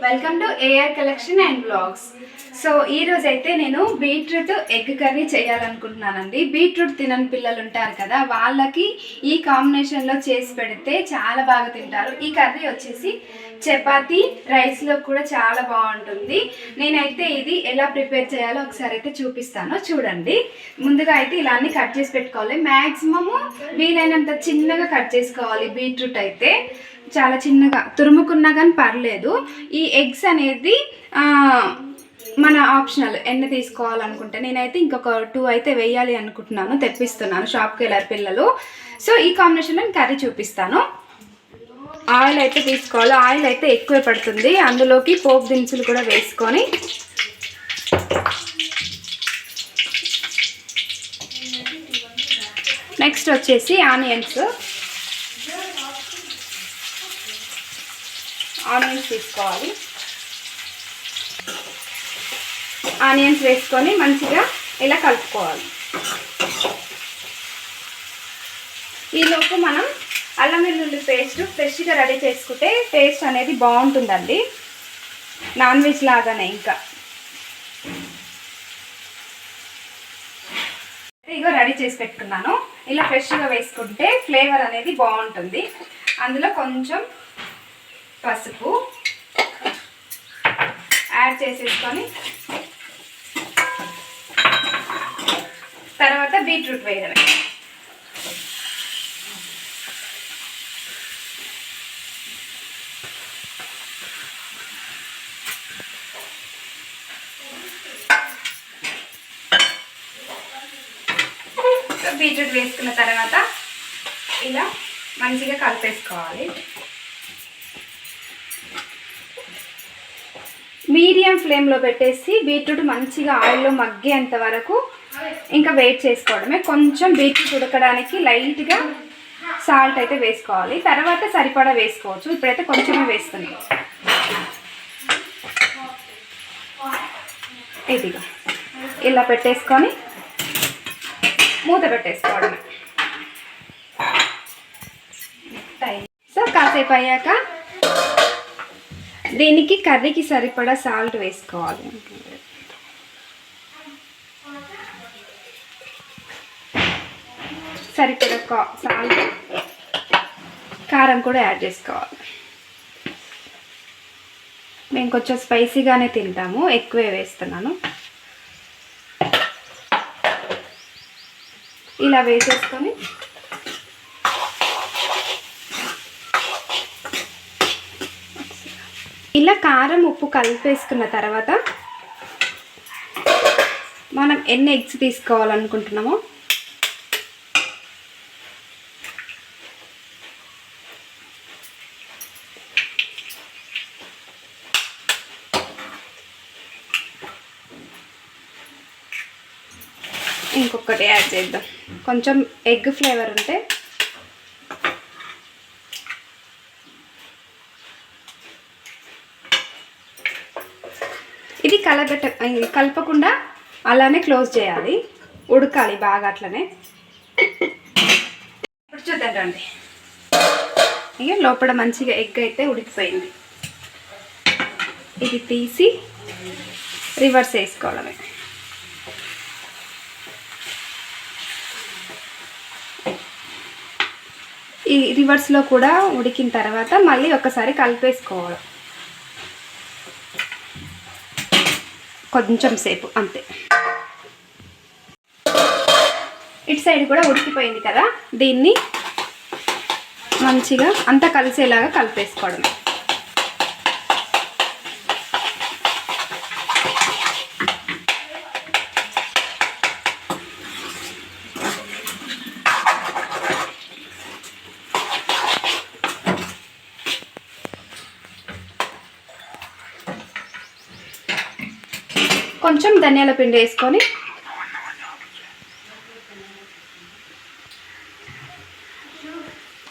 Welcome to Air Collection and Vlogs. So ఈరోజు అయితే నేను బీట్రూట్ ఎగ్ కర్రీ చేయాలనుకుంటున్నానండి. బీట్రూట్ తినని పిల్లలు ఉంటారు కదా వాళ్ళకి ఈ కాంబినేషన్లో చేసి పెడితే చాలా బాగా తింటారు. ఈ కర్రీ వచ్చేసి చపాతి రైస్లో కూడా చాలా బాగుంటుంది. నేనైతే ఇది ఎలా ప్రిపేర్ చేయాలో ఒకసారి అయితే చూపిస్తాను. చూడండి. ముందుగా అయితే ఇలా అన్ని కట్ చేసి పెట్టుకోవాలి. మ్యాక్సిమము వీలైనంత చిన్నగా కట్ చేసుకోవాలి బీట్రూట్ అయితే. చాలా చిన్నగా తురుముకున్నా కానీ పర్లేదు. ఈ ఎగ్స్ అనేది మన ఆప్షనల్ ఎన్ని తీసుకోవాలనుకుంటే నేనైతే ఇంకొక టూ అయితే వేయాలి అనుకుంటున్నాను తెప్పిస్తున్నాను షాప్కి వెళ్ళారు పిల్లలు. సో ఈ కాంబినేషన్లో నేను కర్రీ చూపిస్తాను. ఆయిల్ అయితే తీసుకోవాలి. ఆయిల్ అయితే ఎక్కువ పడుతుంది. అందులోకి పోపు దినుసులు కూడా వేసుకొని నెక్స్ట్ వచ్చేసి ఆనియన్స్ ఆనియన్స్ తీసుకోవాలి. ఆనియన్స్ వేసుకొని మంచిగా ఇలా కలుపుకోవాలి. ఈలోపు మనం అల్లం వెల్లుల్లి పేస్ట్ ఫ్రెష్గా రెడీ చేసుకుంటే టేస్ట్ అనేది బాగుంటుందండి. నాన్ వెజ్ లాగానే ఇంకా. ఇగో రెడీ చేసి పెట్టుకున్నాను. ఇలా ఫ్రెష్గా వేసుకుంటే ఫ్లేవర్ అనేది బాగుంటుంది. అందులో కొంచెం పసుపు యాడ్ చేసేసుకొని తర్వాత బీట్రూట్ వేయడమే. బీట్రూట్ వేసుకున్న తర్వాత ఇలా మంచిగా కలిపేసుకోవాలి. మీడియం ఫ్లేమ్లో పెట్టేసి బీట్రూట్ మంచిగా ఆయిల్లో మగ్గేంత వరకు ఇంకా వెయిట్ చేసుకోవడమే. కొంచెం బీట్రూట్ ఉడకడానికి లైట్గా సాల్ట్ అయితే వేసుకోవాలి. తర్వాత సరిపడా వేసుకోవచ్చు. ఇప్పుడైతే కొంచెమే వేస్తున్నాం. ఇదిగా. ఇలా పెట్టేసుకొని మూత పెట్టేసుకోవడమే. సో కాసేపు అయ్యాక దీనికి కర్రీకి సరిపడా సాల్ట్ వేసుకోవాలి. సరిపడ సాల్ట్ కారం కూడా యాడ్ చేసుకోవాలి. మేము కొంచెం స్పైసీగానే తింటాము ఎక్కువే వేస్తున్నాను. ఇలా వేసేసుకొని ఇలా కారం ఉప్పు కలిపేసుకున్న తర్వాత మనం ఎన్ని ఎగ్స్ తీసుకోవాలనుకుంటున్నామో ఇంకొకటి యాడ్ చేద్దాం. కొంచెం ఎగ్ ఫ్లేవర్ ఉంటే ఇది కలబెట్ట కలపకుండా అలానే క్లోజ్ చేయాలి. ఉడకాలి బాగా అట్లనే. ఇప్పుడు చూద్దాం రండి. ఇక లోపల మంచిగా ఎగ్ అయితే ఉడికిపోయింది. ఇది తీసి రివర్స్ వేసుకోవడమే ఈ రివర్స్లో కూడా ఉడికిన తర్వాత మళ్ళీ ఒకసారి కలిపేసుకోవాలి. కొంచెం సేపు అంతే. ఇటు సైడ్ కూడా ఉడికిపోయింది కదా దీన్ని మంచిగా అంతా కలిసేలాగా కలిపేసుకోవడం కొంచెం ధనియాల పిండి వేసుకొని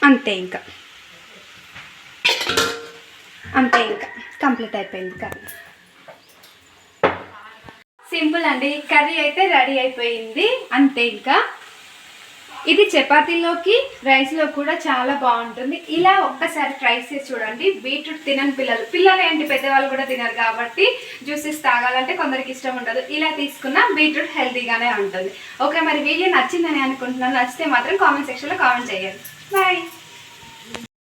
అంతే ఇంకా. అంతే ఇంకా. కంప్లీట్ అయిపోయింది కర్రీ. సింపుల్ అండి. కర్రీ అయితే రెడీ అయిపోయింది. అంతే ఇంకా. ఇది చపాతీలోకి రైస్లో కూడా చాలా బాగుంటుంది. ఇలా ఒక్కసారి ట్రై చేసి చూడండి. బీట్రూట్ తినని పిల్లలు పిల్లలు ఏంటి? పెద్దవాళ్ళు కూడా తినరు కాబట్టి జ్యూసెస్ తాగాలంటే కొందరికి ఇష్టం ఉండదు. ఇలా తీసుకున్న బీట్రూట్ హెల్తీగానే ఉంటుంది. ఓకే మరి వీడియో నచ్చిందని అనుకుంటున్నాను. నచ్చితే మాత్రం కామెంట్ సెక్షన్లో కామెంట్ చేయండి. బాయ్.